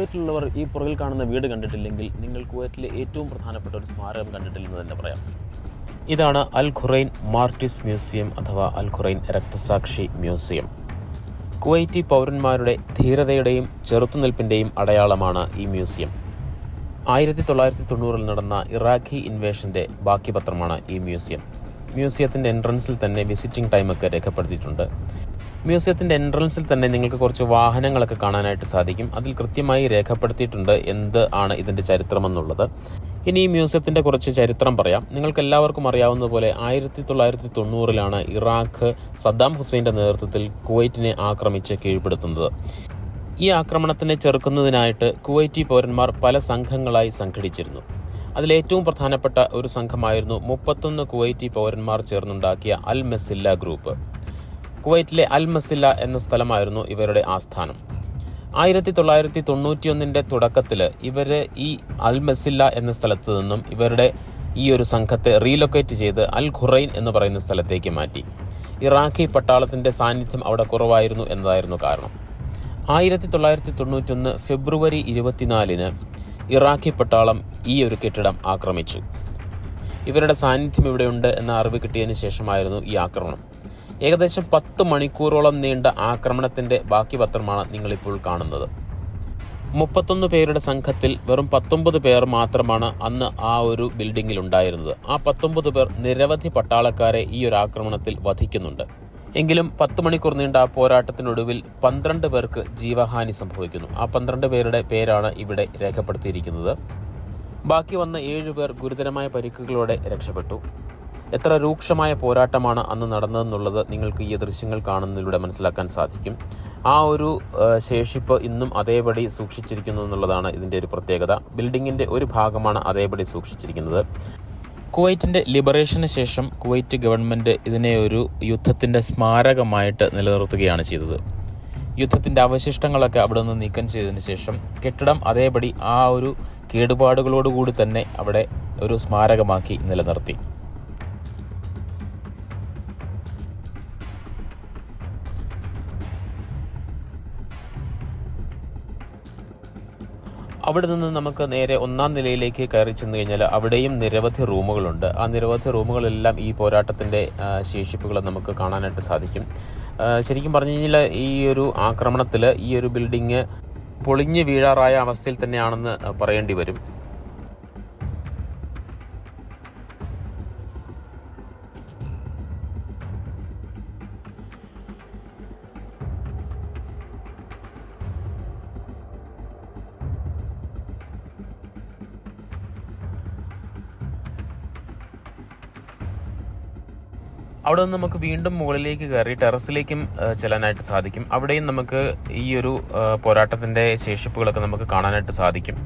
കുവൈറ്റിലുള്ളവർ ഈ പുറകിൽ കാണുന്ന വീട് കണ്ടിട്ടില്ലെങ്കിൽ നിങ്ങൾ കുവൈറ്റിലെ ഏറ്റവും പ്രധാനപ്പെട്ട ഒരു സ്മാരകം കണ്ടിട്ടില്ലെന്ന് തന്നെ പറയാം. ഇതാണ് അൽ ഖുറൈൻ മാർട്ടിസ് മ്യൂസിയം അഥവാ അൽ ഖുറൈൻ രക്തസാക്ഷി മ്യൂസിയം. കുവൈറ്റി പൗരന്മാരുടെ ധീരതയുടെയും ചെറുത്തുനിൽപ്പിന്റെയും അടയാളമാണ് ഈ മ്യൂസിയം. ആയിരത്തി തൊള്ളായിരത്തി തൊണ്ണൂറിൽ നടന്ന ഇറാഖി ഇൻവേഷന്റെ ബാക്കി പത്രമാണ് ഈ മ്യൂസിയം. മ്യൂസിയത്തിന്റെ എൻട്രൻസിൽ തന്നെ വിസിറ്റിംഗ് ടൈമൊക്കെ രേഖപ്പെടുത്തിയിട്ടുണ്ട്. മ്യൂസിയത്തിന്റെ എൻട്രൻസിൽ തന്നെ നിങ്ങൾക്ക് കുറച്ച് വാഹനങ്ങളൊക്കെ കാണാനായിട്ട് സാധിക്കും. അതിൽ കൃത്യമായി രേഖപ്പെടുത്തിയിട്ടുണ്ട് എന്ത് ആണ് ഇതിന്റെ ചരിത്രമെന്നുള്ളത് ഇനി ഈ മ്യൂസിയത്തിന്റെ കുറച്ച് ചരിത്രം പറയാം. നിങ്ങൾക്ക് എല്ലാവർക്കും അറിയാവുന്നതുപോലെ ആയിരത്തി തൊള്ളായിരത്തി തൊണ്ണൂറിലാണ് ഇറാഖ് സദ്ദാം ഹുസൈന്റെ നേതൃത്വത്തിൽ കുവൈറ്റിനെ ആക്രമിച്ച് കീഴ്പ്പെടുത്തുന്നത്. ഈ ആക്രമണത്തിനെ ചെറുക്കുന്നതിനായിട്ട് കുവൈറ്റി പൗരന്മാർ പല സംഘങ്ങളായി സംഘടിച്ചിരുന്നു. അതിലേറ്റവും പ്രധാനപ്പെട്ട ഒരു സംഘമായിരുന്നു മുപ്പത്തൊന്ന് കുവൈറ്റി പൗരന്മാർ ചേർന്നുണ്ടാക്കിയ അൽ മെസ്സില്ല ഗ്രൂപ്പ്. കുവൈറ്റിലെ അൽ മസില്ല എന്ന സ്ഥലമായിരുന്നു ഇവരുടെ ആസ്ഥാനം. ആയിരത്തി തൊള്ളായിരത്തി തൊണ്ണൂറ്റിയൊന്നിന്റെ തുടക്കത്തിൽ ഇവർ ഈ അൽ മസില്ല എന്ന സ്ഥലത്ത് നിന്നും ഇവരുടെ ഈ ഒരു സംഘത്തെ റീലൊക്കേറ്റ് ചെയ്ത് അൽ ഖുറൈൻ എന്ന് പറയുന്ന സ്ഥലത്തേക്ക് മാറ്റി. ഇറാഖി പട്ടാളത്തിന്റെ സാന്നിധ്യം അവിടെ കുറവായിരുന്നു എന്നതായിരുന്നു കാരണം. ആയിരത്തി തൊള്ളായിരത്തി തൊണ്ണൂറ്റൊന്ന് ഫെബ്രുവരി ഇരുപത്തിനാലിന് ഇറാഖി പട്ടാളം ഈ ഒരു കെട്ടിടം ആക്രമിച്ചു. ഇവരുടെ സാന്നിധ്യം ഇവിടെയുണ്ട് എന്ന അറിവ് കിട്ടിയതിന് ശേഷമായിരുന്നു ഈ ആക്രമണം. ഏകദേശം പത്ത് മണിക്കൂറോളം നീണ്ട ആക്രമണത്തിന്റെ ബാക്കി പത്രമാണ് നിങ്ങളിപ്പോൾ കാണുന്നത്. മുപ്പത്തൊന്ന് പേരുടെ സംഘത്തിൽ വെറും പത്തൊമ്പത് പേർ മാത്രമാണ് അന്ന് ആ ഒരു ബിൽഡിങ്ങിൽ ഉണ്ടായിരുന്നത്. ആ പത്തൊമ്പത് പേർ നിരവധി പട്ടാളക്കാരെ ഈ ഒരു ആക്രമണത്തിൽ വധിക്കുന്നുണ്ട്. എങ്കിലും പത്ത് മണിക്കൂർ നീണ്ട ആ പോരാട്ടത്തിനൊടുവിൽ പന്ത്രണ്ട് പേർക്ക് ജീവഹാനി സംഭവിക്കുന്നു. ആ പന്ത്രണ്ട് പേരുടെ പേരാണ് ഇവിടെ രേഖപ്പെടുത്തിയിരിക്കുന്നത്. ബാക്കി വന്ന ഏഴുപേർ ഗുരുതരമായ പരിക്കുകളോടെ രക്ഷപ്പെട്ടു. എത്ര രൂക്ഷമായ പോരാട്ടമാണ് അന്ന് നടന്നതെന്നുള്ളത് നിങ്ങൾക്ക് ഈ ദൃശ്യങ്ങൾ കാണുന്നതിലൂടെ മനസ്സിലാക്കാൻ സാധിക്കും. ആ ഒരു ശേഷിപ്പ് ഇന്നും അതേപടി സൂക്ഷിച്ചിരിക്കുന്നു എന്നുള്ളതാണ് ഇതിന്റെ ഒരു പ്രത്യേകത. ബിൽഡിങ്ങിന്റെ ഒരു ഭാഗമാണ് അതേപടി സൂക്ഷിച്ചിരിക്കുന്നത്. കുവൈറ്റിന്റെ ലിബറേഷന് ശേഷം കുവൈറ്റ് ഗവൺമെന്റ് ഇതിനെ ഒരു യുദ്ധത്തിന്റെ സ്മാരകമായിട്ട് നിലനിർത്തുകയാണ് ചെയ്തത്. യുദ്ധത്തിന്റെ അവശിഷ്ടങ്ങളൊക്കെ അവിടെ നിന്ന് നീക്കം ചെയ്തതിന് ശേഷം കെട്ടിടം അതേപടി ആ ഒരു കേടുപാടുകളോടുകൂടി തന്നെ അവിടെ ഒരു സ്മാരകമാക്കി നിലനിർത്തി. അവിടെ നിന്ന് നമുക്ക് നേരെ ഒന്നാം നിലയിലേക്ക് കയറി ചെന്ന് കഴിഞ്ഞാൽ അവിടെയും നിരവധി റൂമുകളുണ്ട്. ആ നിരവധി റൂമുകളെല്ലാം ഈ പോരാട്ടത്തിന്റെ ശേഷിപ്പുകൾ നമുക്ക് കാണാനായിട്ട് സാധിക്കും. ശരിക്കും പറഞ്ഞു കഴിഞ്ഞാൽ ഈ ഒരു ആക്രമണത്തിൽ ഈ ഒരു ബിൽഡിങ് പൊളിഞ്ഞ് വീഴാറായ അവസ്ഥയിൽ തന്നെയാണെന്ന് പറയേണ്ടി വരും. അവിടെ നിന്ന് നമുക്ക് വീണ്ടും മുകളിലേക്ക് കയറി ടെറസിലേക്കും ചെല്ലാനായിട്ട് സാധിക്കും. അവിടെയും നമുക്ക് ഈ ഒരു പോരാട്ടത്തിന്റെ ശേഷിപ്പുകളൊക്കെ നമുക്ക് കാണാനായിട്ട് സാധിക്കും.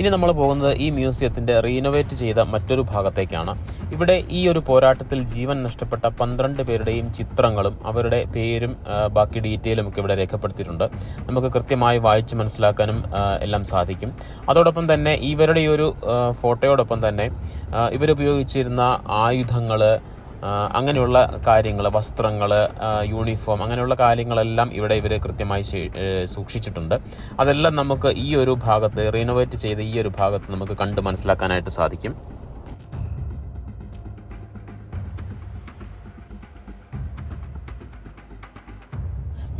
ഇനി നമ്മൾ പോകുന്നത് ഈ മ്യൂസിയത്തിന്റെ റീനോവേറ്റ് ചെയ്ത മറ്റൊരു ഭാഗത്തേക്കാണ്. ഇവിടെ ഈ ഒരു പോരാട്ടത്തിൽ ജീവൻ നഷ്ടപ്പെട്ട പന്ത്രണ്ട് പേരുടെയും ചിത്രങ്ങളും അവരുടെ പേരും ബാക്കി ഡീറ്റെയിലും ഒക്കെ ഇവിടെ രേഖപ്പെടുത്തിയിട്ടുണ്ട്. നമുക്ക് കൃത്യമായി വായിച്ച് മനസ്സിലാക്കാനും എല്ലാം സാധിക്കും. അതോടൊപ്പം തന്നെ ഇവരുടെ ഈ ഒരു ഫോട്ടോയോടൊപ്പം തന്നെ ഇവരുപയോഗിച്ചിരുന്ന ആയുധങ്ങൾ അങ്ങനെയുള്ള കാര്യങ്ങൾ വസ്ത്രങ്ങൾ യൂണിഫോം അങ്ങനെയുള്ള കാര്യങ്ങളെല്ലാം ഇവിടെ ഇവർ കൃത്യമായി സൂക്ഷിച്ചിട്ടുണ്ട്. അതെല്ലാം നമുക്ക് ഈ ഒരു ഭാഗത്ത് റീനോവേറ്റ് ചെയ്ത ഈ ഒരു ഭാഗത്ത് നമുക്ക് കണ്ട് മനസ്സിലാക്കാനായിട്ട് സാധിക്കും.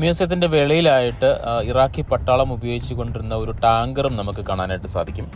മ്യൂസിയത്തിന്റെ വെളിയിലായിട്ട് ഇറാഖി പട്ടാളം ഉപയോഗിച്ചു കൊണ്ടിരുന്ന ഒരു ടാങ്കറും നമുക്ക് കാണാനായിട്ട് സാധിക്കും.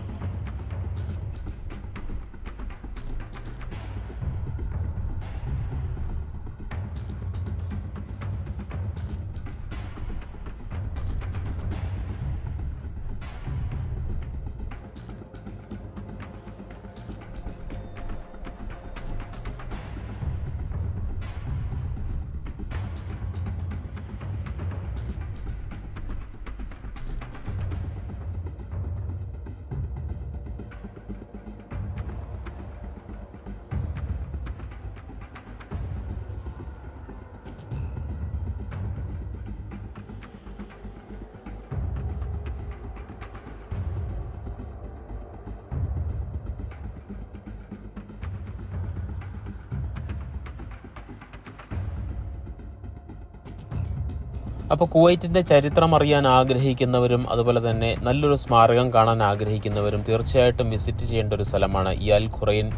അപ്പോൾ കുവൈറ്റിന്റെ ചരിത്രം അറിയാൻ ആഗ്രഹിക്കുന്നവരും അതുപോലെ തന്നെ നല്ലൊരു സ്മാരകം കാണാൻ ആഗ്രഹിക്കുന്നവരും തീർച്ചയായിട്ടും വിസിറ്റ് ചെയ്യേണ്ട ഒരു സ്ഥലമാണ് ഈ അൽ ഖുറൈൻ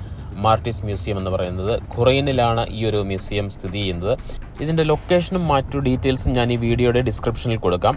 മാർട്ടിസ് മ്യൂസിയം എന്ന് പറയുന്നത്. ഖുറൈനിലാണ് ഈ ഒരു മ്യൂസിയം സ്ഥിതി ചെയ്യുന്നത്. ഇതിന്റെ ലൊക്കേഷനും മറ്റു ഡീറ്റെയിൽസും ഞാൻ ഈ വീഡിയോയുടെ ഡിസ്ക്രിപ്ഷനിൽ കൊടുക്കാം.